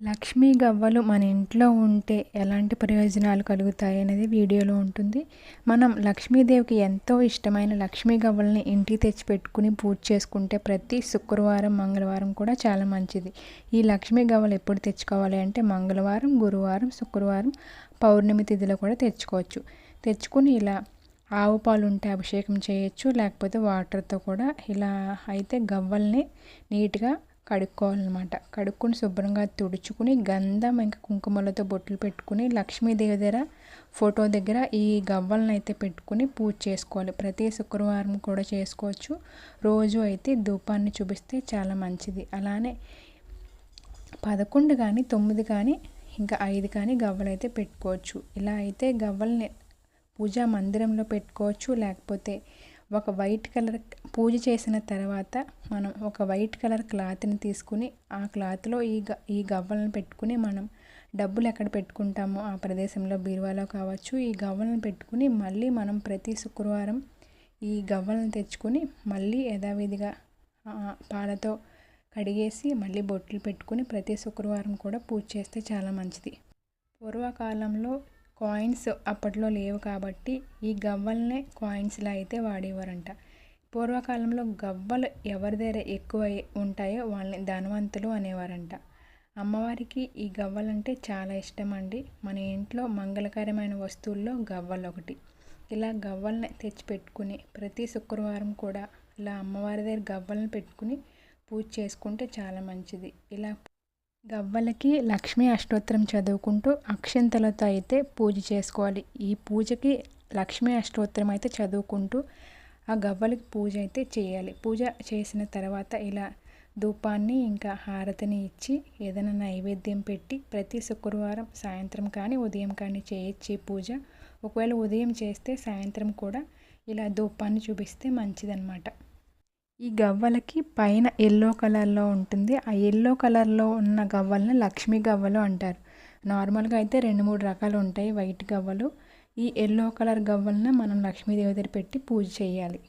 లక్ష్మీ గవ్వలు మన ఇంట్లో ఉంటే ఎలాంటి ప్రయోజనాలు కలుగుతాయి అనేది వీడియోలో ఉంటుంది. మనం లక్ష్మీదేవికి ఎంతో ఇష్టమైన లక్ష్మీ గవ్వల్ని ఇంటికి తెచ్చి పెట్టుకుని పూజ చేసుకుంటే ప్రతి శుక్రవారం మంగళవారం కూడా చాలా మంచిది. ఈ లక్ష్మీ గవ్వలు ఎప్పుడు తెచ్చుకోవాలి అంటే మంగళవారం గురువారం శుక్రవారం పౌర్ణమి తిథిలో కూడా తెచ్చుకోవచ్చు. తెచ్చుకుని ఇలా ఆవు పాలు ఉంటే అభిషేకం చేయొచ్చు లేకపోతే వాటర్తో కూడా ఇలా అయితే గవ్వల్ని నీట్గా కడుక్కోవాలన్నమాట. కడుక్కొని శుభ్రంగా తుడుచుకుని గంధం ఇంకా కుంకుమలతో బొట్లు పెట్టుకుని లక్ష్మీదేవి దగ్గర ఫోటో దగ్గర ఈ గవ్వలను అయితే పెట్టుకుని పూజ చేసుకోవాలి. ప్రతి శుక్రవారం కూడా చేసుకోవచ్చు. రోజు అయితే ధూపాన్ని చూపిస్తే చాలా మంచిది. అలానే పదకొండు కానీ తొమ్మిది కానీ ఇంకా ఐదు కానీ గవ్వలు అయితే పెట్టుకోవచ్చు. ఇలా అయితే గవ్వల్ని పూజా మందిరంలో పెట్టుకోవచ్చు. లేకపోతే ఒక వైట్ కలర్ పూజ చేసిన తర్వాత మనం ఒక వైట్ కలర్ క్లాత్ని తీసుకుని ఆ క్లాత్లో ఈ గ ఈ గవ్వలను పెట్టుకుని మనం డబ్బులు ఎక్కడ పెట్టుకుంటామో ఆ ప్రదేశంలో బీరువాలో కావచ్చు ఈ గవ్వలను పెట్టుకుని మళ్ళీ మనం ప్రతి శుక్రవారం ఈ గవ్వలను తెచ్చుకొని మళ్ళీ యథావిధిగా పాలతో కడిగేసి మళ్ళీ బొట్లు పెట్టుకుని ప్రతి శుక్రవారం కూడా పూజ చేస్తే చాలా మంచిది. పూర్వకాలంలో కాయిన్స్ అప్పట్లో లేవు కాబట్టి ఈ గవ్వలనే కాయిన్స్లా అయితే వాడేవారంట. పూర్వకాలంలో గవ్వలు ఎవరి దగ్గర ఎక్కువ ఉంటాయో వాళ్ళని ధనవంతులు అనేవారంట. అమ్మవారికి ఈ గవ్వలంటే చాలా ఇష్టం అండి మన ఇంట్లో మంగళకరమైన వస్తువుల్లో గవ్వలు ఒకటి ఇలా గవ్వల్ని తెచ్చిపెట్టుకుని ప్రతి శుక్రవారం కూడా ఇలా అమ్మవారి దగ్గర గవ్వలను పెట్టుకుని పూజ చేసుకుంటే చాలా మంచిది. ఇలా గవ్వలకి లక్ష్మీ అష్టోత్తరం చదువుకుంటూ అక్షంతలతో అయితే పూజ చేసుకోవాలి. ఈ పూజకి లక్ష్మీ అష్టోత్తరం అయితే చదువుకుంటూ ఆ గవ్వలకి పూజ అయితే చేయాలి. పూజ చేసిన తర్వాత ఇలా ధూపాన్ని ఇంకా హారతిని ఇచ్చి ఏదైనా నైవేద్యం పెట్టి ప్రతి శుక్రవారం సాయంత్రం కానీ ఉదయం కానీ చేయొచ్చి పూజ. ఒకవేళ ఉదయం చేస్తే సాయంత్రం కూడా ఇలా ధూపాన్ని చూపిస్తే మంచిదన్నమాట. ఈ గవ్వలకి పైన ఎల్లో కలర్లో ఉంటుంది. ఆ ఎల్లో కలర్లో ఉన్న గవ్వలని లక్ష్మీ గవ్వలు అంటారు. నార్మల్గా అయితే రెండు మూడు రకాలు ఉంటాయి. వైట్ గవ్వలు. ఈ ఎల్లో కలర్ గవ్వలను మనం లక్ష్మీదేవి దగ్గర పెట్టి పూజ చేయాలి.